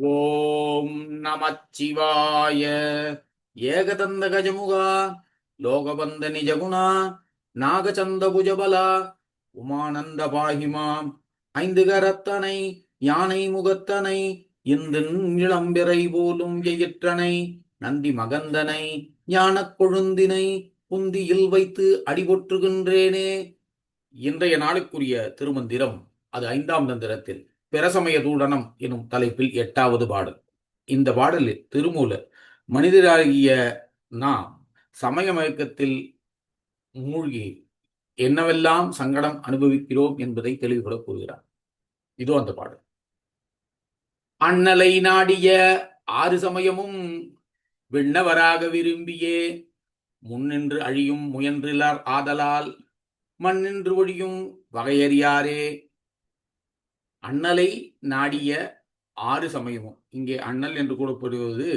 ஓம் நமச்சிவாய. ஏகதந்த கஜமுகா லோகபந்த நிஜகுணா நாகச்சந்த புஜபலா உமானந்த பாகிமாம் ஐந்து கரத்தனை யானை முகத்தனை இந்து இளம்பிறை போலும் எயிற்றனை நந்தி மகந்தனை ஞானக் கொழுந்தினை புந்தியில் வைத்து அடிபொற்றுகின்றேனே. இன்றைய நாளுக்குரிய திருமந்திரம் அது ஐந்தாம் தந்திரத்தில். பிரசமய தூடனம் எனும் தலைப்பில் எட்டாவது பாடல். இந்த பாடலில் திருமூலர் மனிதராகிய நாம் சமய மயக்கத்தில் மூழ்கி என்னவெல்லாம் சங்கடம் அனுபவிக்கிறோம் என்பதை தெளிவுபட கூறுகிறார். இதோ அந்த பாடல். அண்ணலை நாடிய ஆறு சமயமும் விண்ணவராக விரும்பியே. முன்னின்று அழியும் முயன்றிலர் ஆதலால் மண்ணின்று ஒழியும் வகையறியாரே. அண்ணலை நாடிய ஆறு சமயமும். இங்கே அண்ணல் என்று கூறப்படுவது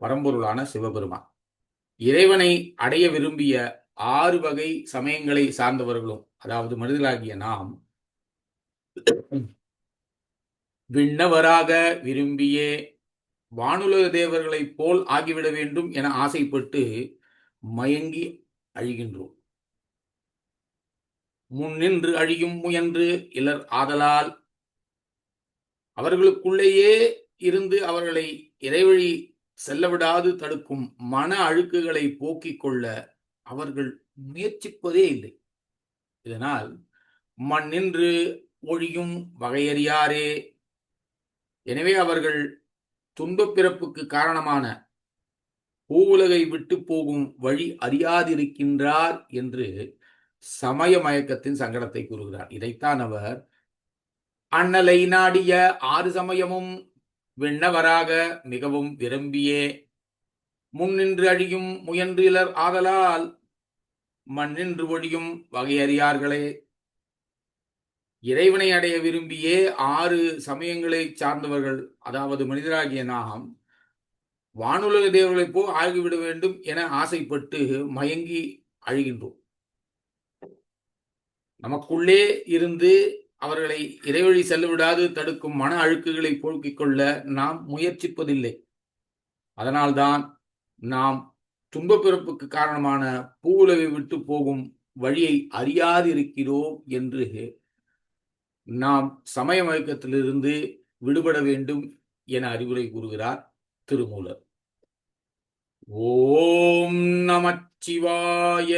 பரம்பொருளான சிவபெருமான். இறைவனை அடைய விரும்பிய ஆறு வகை சமயங்களை சார்ந்தவர்களும் அதாவது மனிதர்களாகிய நாம் விண்ணவராக விரும்பியே வானுலக தேவர்களைப் போல் ஆகிவிட வேண்டும் என ஆசைப்பட்டு மயங்கி அழிகின்றோம். முன்னின்று அழியும் முயன்று இலர் ஆதலால். அவர்களுக்குள்ளேயே இருந்து அவர்களை இறைவழி செல்லவிடாது தடுக்கும் மன அழுக்குகளை போக்கிக் கொள்ள அவர்கள் முயற்சிப்பதே இல்லை. இதனால் மண்ணின்று ஒழியும் வகையறியாரே. எனவே அவர்கள் துன்பப் பிறப்புக்கு காரணமான பூவுலகை விட்டு போகும் வழி அறியாதிருக்கின்றார் என்று சமய மயக்கத்தின் சங்கடத்தை கூறுகிறார். இதைத்தான் அவர் அண்ணலை நாடிய ஆறு சமயமும் விண்ணவராக மிகவும் விரும்பியே. முன்னின்று அழியும் முயன்றிலர் ஆதலால் மண்ணின்று ஒழியும் வகையறியார்களே. இறைவனை அடைய விரும்பியே ஆறு சமயங்களை சார்ந்தவர்கள் அதாவது மனிதராகிய நாம் வானுலக தேவர்களைப் போ ஆகிவிட வேண்டும் என ஆசைப்பட்டு மயங்கி அழுகின்றோம். நமக்குள்ளே இருந்து அவர்களை இறைவழி செல்லவிடாது தடுக்கும் மன அழுக்குகளை போக்கிக் கொள்ள நாம் முயற்சிப்பதில்லை. அதனால்தான் நாம் துன்ப பிறப்புக்கு காரணமான பூவுலவை விட்டு போகும் வழியை அறியாதிருக்கிறோம் என்று நாம் சமய மயக்கத்திலிருந்து விடுபட வேண்டும் என அறிவுரை கூறுகிறார் திருமூலர். ஓம் நமச்சிவாய